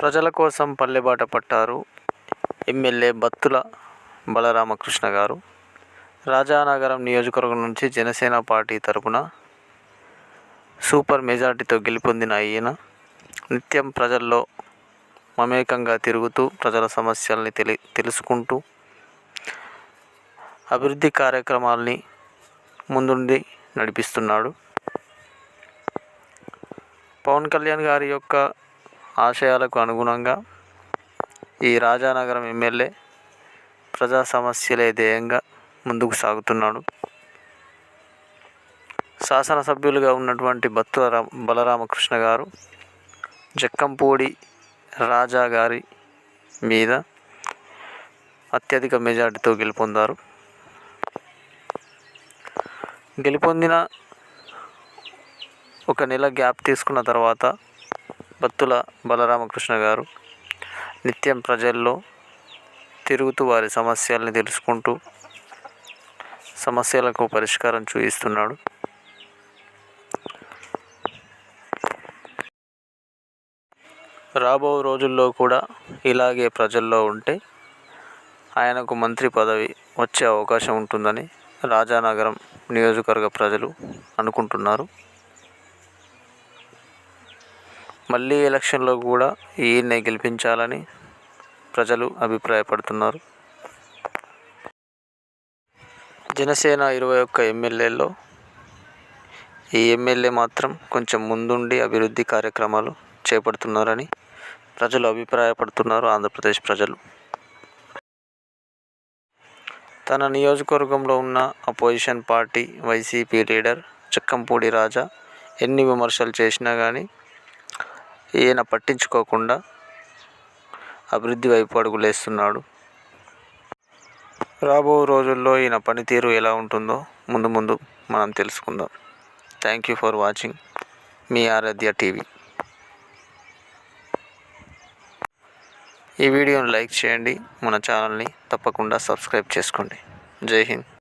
ప్రజల కోసం పల్లెబాట పట్టారు ఎమ్మెల్యే బత్తుల బలరామకృష్ణ గారు. రాజానగరం నియోజకవర్గం నుంచి జనసేన పార్టీ తరపున సూపర్ మెజార్టీతో గెలుపొందిన ఈయన నిత్యం ప్రజల్లో మమేకంగా తిరుగుతూ ప్రజల సమస్యల్ని తెలి తెలుసుకుంటూ అభివృద్ధి కార్యక్రమాల్ని ముందుండి నడిపిస్తున్నాడు. పవన్ కళ్యాణ్ గారి యొక్క ఆశయాలకు అనుగుణంగా ఈ రాజానగరం ఎమ్మెల్యే ప్రజా సమస్యలే ధ్యేయంగా ముందుకు సాగుతున్నాడు. శాసనసభ్యులుగా ఉన్నటువంటి బత్తుల రా బలరామకృష్ణ గారు జక్కంపూడి రాజా గారి మీద అత్యధిక మెజార్టీతో గెలుపొందారు. గెలుపొందిన ఒక నెల గ్యాప్ తీసుకున్న తర్వాత బత్తుల బలరామకృష్ణ గారు నిత్యం ప్రజల్లో తిరుగుతూ వారి సమస్యల్ని తెలుసుకుంటూ సమస్యలకు పరిష్కారం చూపిస్తున్నాడు రాబో రోజుల్లో కూడా ఇలాగే ప్రజల్లో ఉంటే ఆయనకు మంత్రి పదవి వచ్చే అవకాశం ఉంటుందని రాజానగరం నియోజకవర్గ ప్రజలు అనుకుంటున్నారు. మళ్ళీ ఎలక్షన్లో కూడా ఈయన్నే గెలిపించాలని ప్రజలు అభిప్రాయపడుతున్నారు. జనసేన ఇరవై ఒక్క ఎమ్మెల్యేల్లో ఈ ఎమ్మెల్యే మాత్రం కొంచెం ముందుండి అభివృద్ధి కార్యక్రమాలు చేపడుతున్నారని ప్రజలు అభిప్రాయపడుతున్నారు ఆంధ్రప్రదేశ్ ప్రజలు. తన నియోజకవర్గంలో ఉన్న opposition party YCP leader Chakkampudi Raja ఎన్ని విమర్శలు చేసినా కానీ ఈయన పట్టించుకోకుండా అభివృద్ధి వైపు అడుగులేస్తున్నాడు. రాబో రోజుల్లో ఈయన పనితీరు ఎలా ఉంటుందో ముందు ముందు మనం తెలుసుకుందాం. థ్యాంక్ యూ ఫర్ వాచింగ్ మీ ఆరాధ్య టీవీ. ఈ వీడియోను లైక్ చేయండి. మన ఛానల్ని తప్పకుండా సబ్స్క్రైబ్ చేసుకోండి. జై హింద్.